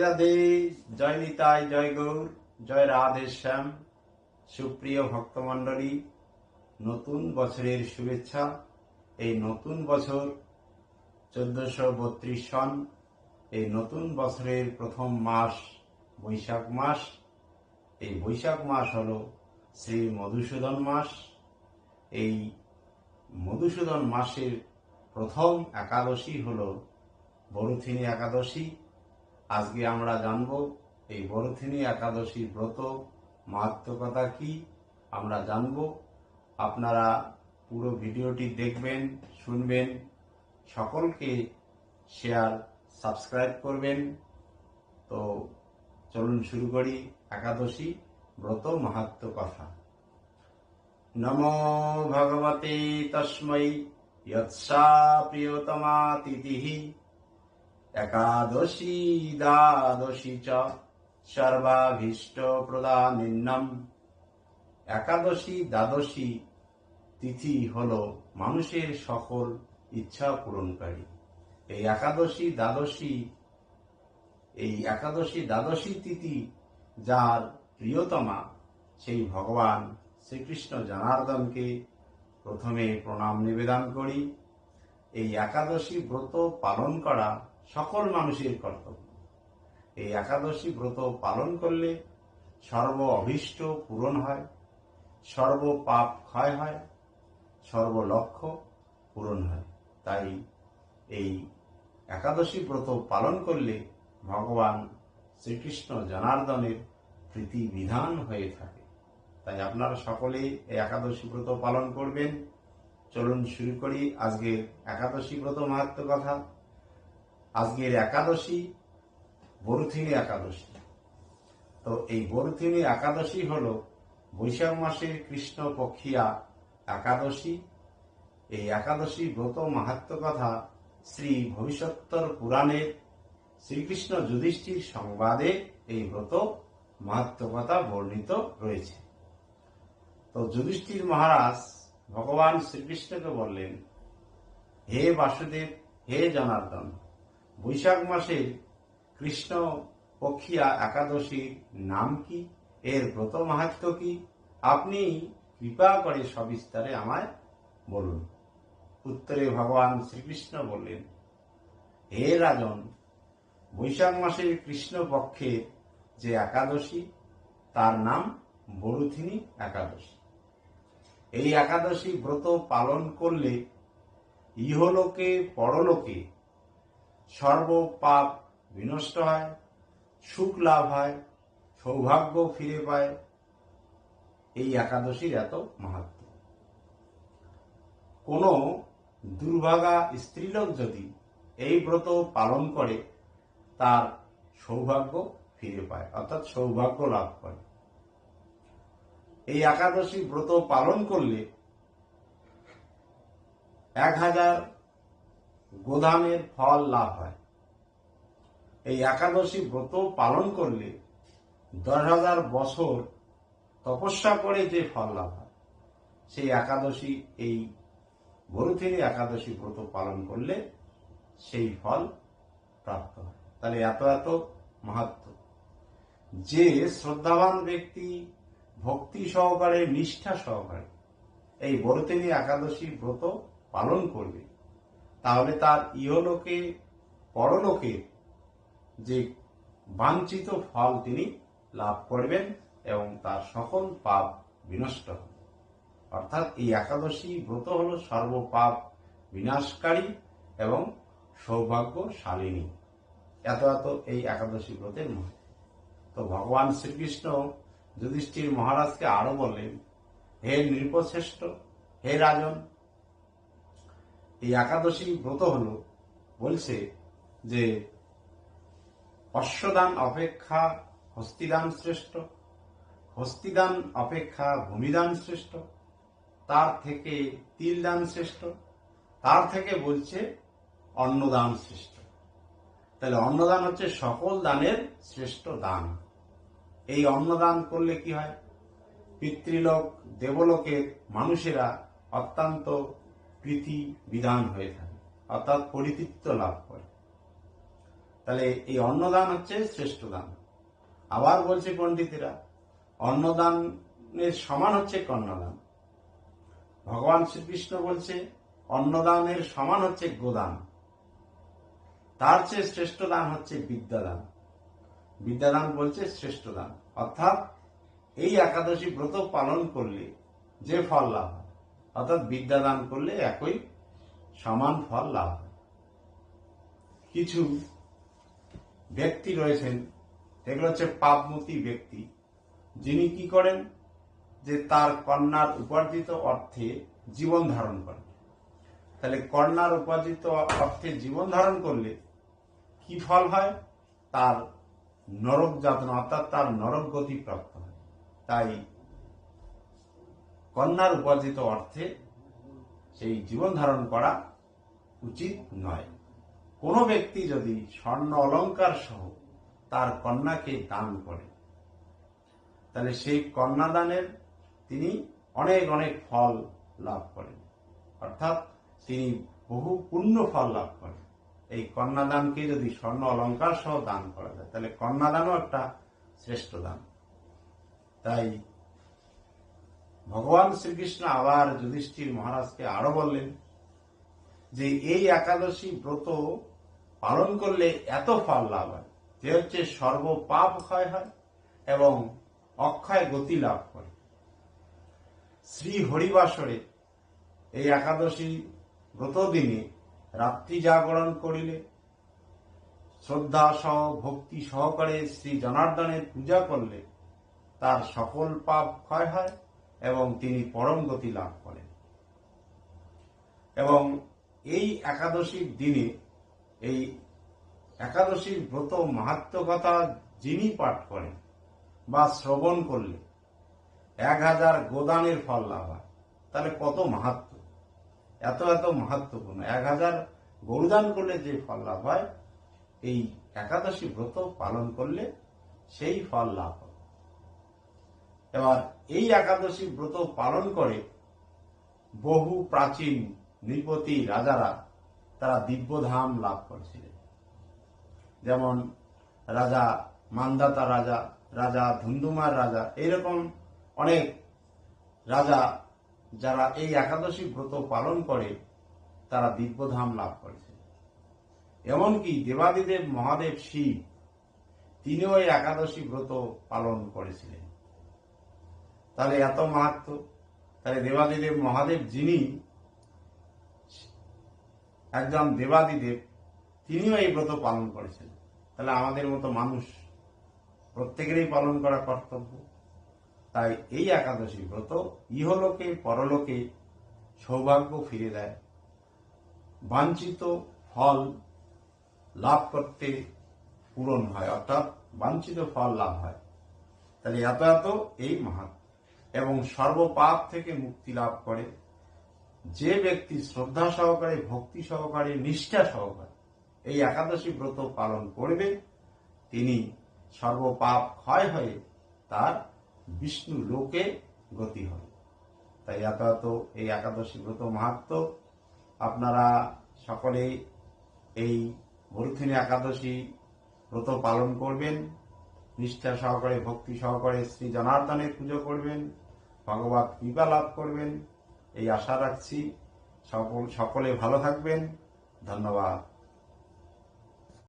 রাধে জয় নিতাই, জয় গৌর, জয় রাধে শ্যাম। সুপ্রিয় ভক্তমণ্ডলী, নতুন বছরের শুভেচ্ছা। এই নতুন বছর চোদ্দশো বত্রিশ সন, এই নতুন বছরের প্রথম মাস, বৈশাখ মাস। এই বৈশাখ মাস হল শ্রী মধুসূদন মাস। এই মধুসূদন মাসের প্রথম একাদশী হল বরুথিনী একাদশী। আজকে আমরা জানব, এই বরথিনী একাদশী ব্রত মাহাত্মকতা কি? আমরা জানব, আপনারা পুরো ভিডিওটি দেখবেন, শুনবেন, সকলকে শেয়ার সাবস্ক্রাইব করবেন। তো চলুন শুরু করি একাদশী ব্রত মাহাত্ম কথা। নম ভগবতী তস্মৈ ইৎসা প্রিয়তমা তিথি একাদশী দ্বাদশী চ সর্বাভীষ্ট প্রদানিন্নম। একাদশী দ্বাদশী তিথি হল মানুষের সকল ইচ্ছা পূরণকারী। এই একাদশী দ্বাদশী, এই একাদশী দ্বাদশী তিথি যার প্রিয়তমা সেই ভগবান শ্রীকৃষ্ণ জনার্দনকে প্রথমে প্রণাম নিবেদন করি। এই একাদশী ব্রত পালন করা সকল মানুষের কর্তব্য। এই একাদশী ব্রত পালন করলে সর্ব অভীষ্ট পূরণ হয়, সর্ব পাপ ক্ষয় হয়, সর্ব লক্ষ্য পূরণ হয়। তাই এই একাদশী ব্রত পালন করলে ভগবান শ্রীকৃষ্ণ জনার্দনের প্রীতি বিধান হয়ে থাকে। তাই আপনারা সকলেই এই একাদশী ব্রত পালন করবেন। চলুন শুরু করি আজকের একাদশী ব্রত মাহাত্ম কথা। আজকের একাদশী, বরুথিনী একাদশী। তো এই বরুথিনী একাদশী হল বৈশাখ মাসের কৃষ্ণ পক্ষিয়া একাদশী। এই একাদশী ব্রত মাহাত্ম কথা শ্রী ভবিষ্যত্তর পুরাণের শ্রীকৃষ্ণ যুধিষ্ঠির সংবাদে এই ব্রত মাহাত্ম কথা বর্ণিত রয়েছে। তো যুধিষ্ঠির মহারাজ ভগবান শ্রীকৃষ্ণকে বললেন, হে বাসুদেব, হে জনার্দন বৈশাখ মাসের কৃষ্ণ পক্ষিয়া একাদশীর নাম কি? এর ব্রত মাহাত্ম কি? আপনি কৃপা করে সবিস্তারে আমায় বলুন। উত্তরে ভগবান শ্রীকৃষ্ণ বললেন, হে রাজন, বৈশাখ মাসের কৃষ্ণ পক্ষের যে একাদশী, তার নাম বরুথিনী একাদশী। এই একাদশী ব্রত পালন করলে ইহলোকে, পরলোকে সর্ব পাপ বিনষ্ট হয়, সুখ লাভ হয়, সৌভাগ্য ফিরে পায়। এই একাদশীর এত মাহাত্ম। কোন দুর্ভাগা স্ত্রীলোক যদি এই ব্রত পালন করে, তার সৌভাগ্য ফিরে পায়, অর্থাৎ সৌভাগ্য লাভ করে। এই একাদশী ব্রত পালন করলে এক হাজার গোদামের ফল লাভ হয়। এই একাদশী ব্রত পালন করলে দশ হাজার বছর তপস্যা করে যে ফল লাভ হয়, সেই একাদশী, এই ভরুথিনী একাদশী ব্রত পালন করলে সেই ফল প্রাপ্ত হয়। তাহলে এত এত মাহাত্ম। যে শ্রদ্ধাবান ব্যক্তি ভক্তি সহকারে, নিষ্ঠা সহকারে এই বরতেনী একাদশী ব্রত পালন করবে তাহলে তার ইহলোকে, পরলোকে যে বাঞ্ছিত ফল তিনি লাভ করবেন এবং তার সকল পাপ বিনষ্ট হবে। অর্থাৎ এই একাদশী ব্রত হল সর্বপাপ বিনাশকারী এবং সৌভাগ্যশালিনী। এত এত এই একাদশী ব্রতের মধ্যে। তো ভগবান শ্রীকৃষ্ণ যুধিষ্ঠির মহারাজকে আরও বললেন, হে নৃপশ্রেষ্ঠ, হে রাজন এই একাদশী ব্রত হল, বলছে যে অশ্বদান অপেক্ষা হস্তিদান শ্রেষ্ঠ, হস্তিদান অপেক্ষা ভূমিদান শ্রেষ্ঠ, তার থেকে তিল দান শ্রেষ্ঠ, তার থেকে বলছে অন্নদান শ্রেষ্ঠ। তাহলে অন্নদান হচ্ছে সকল দানের শ্রেষ্ঠ দান। এই অন্নদান করলে কি হয়? পিতৃলোক, দেবলোকের মানুষেরা অত্যন্ত প্রীতি বিধান হয়ে থাকে, অর্থাৎ পরিতৃপ্ত লাভ করে। তাহলে এই অন্নদান হচ্ছে শ্রেষ্ঠ দান। আবার বলছে পণ্ডিতেরা, অন্নদানের সমান হচ্ছে কন্যাদান ভগবান শ্রীকৃষ্ণ বলছে, অন্নদানের সমান হচ্ছে গোদান। তার চেয়ে শ্রেষ্ঠ দান হচ্ছে বিদ্যাদান। বিদ্যাদান বলছে শ্রেষ্ঠ দান। অর্থাৎ এই একাদশী ব্রত পালন করলে যে ফল লাভ হয় বিদ্যা দান করলে একই সমান ফল লাভ কিছু ব্যক্তি রয়েছেন এগুলো হচ্ছে পাপমতি ব্যক্তি, যিনি কি করেন? যে তার কন্যার উপার্জিত অর্থে জীবন ধারণ করেন। তাহলে কন্যার উপার্জিত অর্থে জীবন ধারণ করলে কি ফল হয়? তার নরক যাতনা, অর্থাৎ তার নরক গতি প্রাপ্ত হয়। তাই কন্যার উপার্জিত অর্থে সেই জীবন ধারণ করা উচিত নয়। কোনো ব্যক্তি যদি স্বর্ণ অলঙ্কার সহ তার কন্যাকে দান করে, তাহলে সেই কন্যাদানের তিনি অনেক অনেক ফল লাভ করেন। অর্থাৎ তিনি বহু পুণ্য ফল লাভ করেন। এই কন্যাদানকে যদি স্বর্ণ অলঙ্কার সহ দান করা যায়, তাহলে কন্যাদানও একটা শ্রেষ্ঠ দান। তাই ভগবান শ্রীকৃষ্ণ আবার যুধিষ্ঠির মহারাজকে আরও বললেন যে এই একাদশী ব্রত পালন করলে এত ফল লাভ হয়। যে হচ্ছে সর্ব পাপ ক্ষয় হয় এবং অক্ষয় গতি লাভ করে। শ্রী হরিবাসরে এই একাদশী ব্রত দিনে রাত্রি জাগরণ করিলে শ্রদ্ধা সহ, ভক্তি সহকারে শ্রী জনার্দনের পূজা করলে তার সকল পাপ ক্ষয় হয়। এবং তিনি পরম গতি লাভ করেন। এবং এই একাদশীর দিনে, এই একাদশীর ব্রত মাহাত্ম কথা যিনি পাঠ করেন বা শ্রবণ করলে এক হাজার গোদানের ফল লাভ হয়। তাহলে কত মাহাত্ম এত এত মাহাত্মপূর্ণ এক হাজার গরুদান করলে যে ফল লাভ হয়, এই একাদশী ব্রত পালন করলে সেই ফল লাভ হয়। এবার এই একাদশী ব্রত পালন করে বহু প্রাচীন নৃপতি রাজারা তারা দিব্যধাম লাভ করেছিলেন। যেমন রাজা মান্দাতা রাজা রাজা ধুন্দুমার রাজা, এইরকম অনেক রাজা যারা এই একাদশী ব্রত পালন করে, তারা দিব্যধাম লাভ করেছে এমনকি দেবাদিদেব মহাদেব শিব, তিনিও এই একাদশী ব্রত পালন করেছিলেন। তাহলে এত মাহাত্ম তাহলে দেবাদিদেব, মহাদেব যিনি, একজন দেবাদিদেব, তিনিও এই ব্রত পালন করেছেন। তাহলে আমাদের মতো মানুষ প্রত্যেকেরই পালন করা কর্তব্য। তাই এই একাদশী ব্রত ইহলোকে, পরলোকে সৌভাগ্য ফিরে দেয়। বাঞ্ছিত ফল লাভ করতে পূরণ হয়, অর্থাৎ বাঞ্ছিত ফল লাভ হয়। তাহলে এত এত এই মাহাত্ম এবং সর্বপাপ থেকে মুক্তি লাভ করে। যে ব্যক্তি শ্রদ্ধা সহকারে, ভক্তি সহকারে, নিষ্ঠা সহকারে এই একাদশী ব্রত পালন করবে, তিনি সর্বপাপ ক্ষয় হয়ে তার বিষ্ণু লোকে গতি হবে। তাই এত এই একাদশী ব্রত মাহাত্ম। আপনারা সকলে এই বরুথিনী একাদশী ব্রত পালন করবেন, নিষ্ঠা সহকারে, ভক্তি সহকারে শ্রী জনার্দনের পুজো করবেন। ভগবত কৃপা লাভ করবেন। এই আশা রাখছি। সকল সকলে ভালো থাকবেন। ধন্যবাদ।